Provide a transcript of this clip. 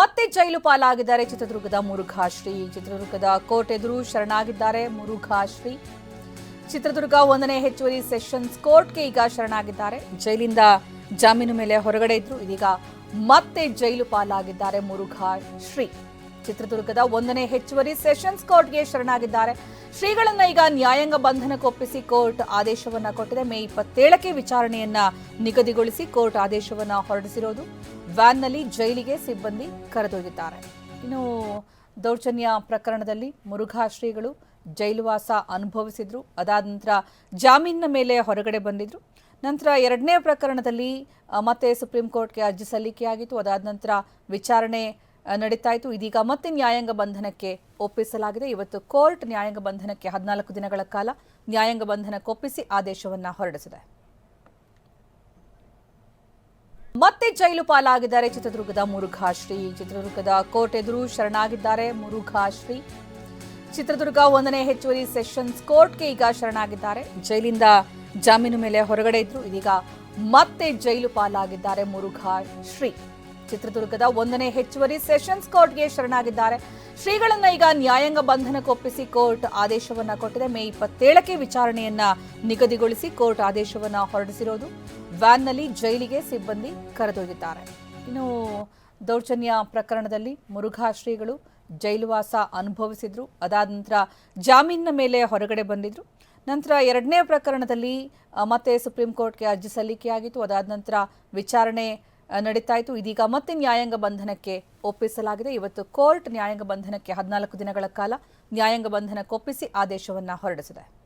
ಮತ್ತೆ ಜೈಲು ಪಾಲಾಗಿದ್ದಾರೆ. ಚಿತ್ರದುರ್ಗದ ಮುರುಘಾಶ್ರೀ. ಚಿತ್ರದುರ್ಗದ ಕೋರ್ಟ್ ಎದುರು ಶರಣಾಗಿದ್ದಾರೆ ಮುರುಘಾಶ್ರೀ. ಚಿತ್ರದುರ್ಗ ಒಂದನೇ ಹೆಚ್ಚುವರಿ ಸೆಷನ್ಸ್ ಕೋರ್ಟ್ಗೆ ಈಗ ಶರಣಾಗಿದ್ದಾರೆ. ಜೈಲಿಂದ ಜಾಮೀನು ಮೇಲೆ ಹೊರಗಡೆ ಇದ್ರು. ಇದೀಗ ಮತ್ತೆ ಜೈಲು ಪಾಲಾಗಿದ್ದಾರೆ ಮುರುಘಾ ಶ್ರೀ ಚಿತ್ರದುರ್ಗದ ಒಂದನೇ ಹೆಚ್ಚುವರಿ ಸೆಷನ್ಸ್ ಕೋರ್ಟ್ಗೆ ಶರಣಾಗಿದ್ದಾರೆ. ಶ್ರೀಗಳನ್ನ ಈಗ ನ್ಯಾಯಾಂಗ ಬಂಧನಕ್ಕೆ ಒಪ್ಪಿಸಿ ಕೋರ್ಟ್ ಆದೇಶವನ್ನ ಕೊಟ್ಟಿದೆ. ಮೇ ಇಪ್ಪತ್ತೇಳಕ್ಕೆ ವಿಚಾರಣೆಯನ್ನ ನಿಗದಿಗೊಳಿಸಿ ಕೋರ್ಟ್ ಆದೇಶವನ್ನ ಹೊರಡಿಸಿರೋದು. ವ್ಯಾನ್ನಲ್ಲಿ ಜೈಲಿಗೆ ಸಿಬ್ಬಂದಿ ಕರೆದೊಯ್ದಿದ್ದಾರೆ. ಇನ್ನು ದೌರ್ಜನ್ಯ ಪ್ರಕರಣದಲ್ಲಿ ಮುರುಘಾ ಶ್ರೀಗಳು ಜೈಲುವಾಸ ಅನುಭವಿಸಿದ್ರು. ಅದಾದ ನಂತರ ಜಾಮೀನಿನ ಮೇಲೆ ಹೊರಗಡೆ ಬಂದಿದ್ರು. ನಂತರ ಎರಡನೇ ಪ್ರಕರಣದಲ್ಲಿ ಮತ್ತೆ ಸುಪ್ರೀಂ ಕೋರ್ಟ್ಗೆ ಅರ್ಜಿ ಸಲ್ಲಿಕೆಯಾಗಿತ್ತು. ಅದಾದ ನಂತರ ವಿಚಾರಣೆ ನಡೀತಾ ಇತ್ತು ಇದೀಗ ಮತ್ತೆ ನ್ಯಾಯಾಂಗ ಬಂಧನಕ್ಕೆ ಒಪ್ಪಿಸಲಾಗಿದೆ. ಇವತ್ತು ಕೋರ್ಟ್ ನ್ಯಾಯಾಂಗ ಬಂಧನಕ್ಕೆ ಹದಿನಾಲ್ಕು ದಿನಗಳ ಕಾಲ ನ್ಯಾಯಾಂಗ ಬಂಧನಕ್ಕೆ ಒಪ್ಪಿಸಿ ಆದೇಶವನ್ನ ಹೊರಡಿಸಿದೆ. ಮತ್ತೆ ಜೈಲು ಪಾಲಾಗಿದ್ದಾರೆ. ಚಿತ್ರದುರ್ಗದ ಮುರುಘಾಶ್ರೀ. ಚಿತ್ರದುರ್ಗದ ಕೋರ್ಟ್ ಎದುರು ಶರಣಾಗಿದ್ದಾರೆ ಮುರುಘಾಶ್ರೀ. ಚಿತ್ರದುರ್ಗ ಒಂದನೇ ಹೆಚ್ಚುವರಿ ಸೆಷನ್ಸ್ ಕೋರ್ಟ್ಗೆ ಈಗ ಶರಣಾಗಿದ್ದಾರೆ. ಜೈಲಿಂದ ಜಾಮೀನು ಮೇಲೆ ಹೊರಗಡೆ ಇದ್ರು. ಇದೀಗ ಮತ್ತೆ ಜೈಲು ಪಾಲಾಗಿದ್ದಾರೆ ಮುರುಘಾ ಶ್ರೀ ಚಿತ್ರದುರ್ಗದ ಒಂದನೇ ಹೆಚ್ಚುವರಿ ಸೆಷನ್ಸ್ ಕೋರ್ಟ್ಗೆ ಶರಣಾಗಿದ್ದಾರೆ. ಶ್ರೀಗಳನ್ನ ಈಗ ನ್ಯಾಯಾಂಗ ಬಂಧನಕ್ಕೆ ಒಪ್ಪಿಸಿ ಕೋರ್ಟ್ ಆದೇಶವನ್ನ ಕೊಟ್ಟಿದೆ. ಮೇ ಇಪ್ಪತ್ತೇಳಕ್ಕೆ ವಿಚಾರಣೆಯನ್ನ ನಿಗದಿಗೊಳಿಸಿ ಕೋರ್ಟ್ ಆದೇಶವನ್ನ ಹೊರಡಿಸಿರೋದು. ವ್ಯಾನ್ನಲ್ಲಿ ಜೈಲಿಗೆ ಸಿಬ್ಬಂದಿ ಕರೆದೊಯ್ದಿದ್ದಾರೆ. ಇನ್ನು ದೌರ್ಜನ್ಯ ಪ್ರಕರಣದಲ್ಲಿ ಮುರುಘಾ ಶ್ರೀಗಳು ಜೈಲುವಾಸ ಅನುಭವಿಸಿದ್ರು. ಅದಾದ ನಂತರ ಜಾಮೀನಿನ ಮೇಲೆ ಹೊರಗಡೆ ಬಂದಿದ್ರು. ನಂತರ ಎರಡನೇ ಪ್ರಕರಣದಲ್ಲಿ ಮತ್ತೆ ಸುಪ್ರೀಂ ಕೋರ್ಟ್ಗೆ ಅರ್ಜಿ ಸಲ್ಲಿಕೆಯಾಗಿತ್ತು. ಅದಾದ ನಂತರ ವಿಚಾರಣೆ ನಡೀತಾ ಇತ್ತು. ಇದೀಗ ಮತ್ತೆ ನ್ಯಾಯಾಂಗ ಬಂಧನಕ್ಕೆ ಒಪ್ಪಿಸಲಾಗಿದೆ. ಇವತ್ತು ಕೋರ್ಟ್ ನ್ಯಾಯಾಂಗ ಬಂಧನಕ್ಕೆ ಹದಿನಾಲ್ಕು ದಿನಗಳ ಕಾಲ ನ್ಯಾಯಾಂಗ ಬಂಧನಕ್ಕೆ ಒಪ್ಪಿಸಿ ಆದೇಶವನ್ನು ಹೊರಡಿಸಿದೆ.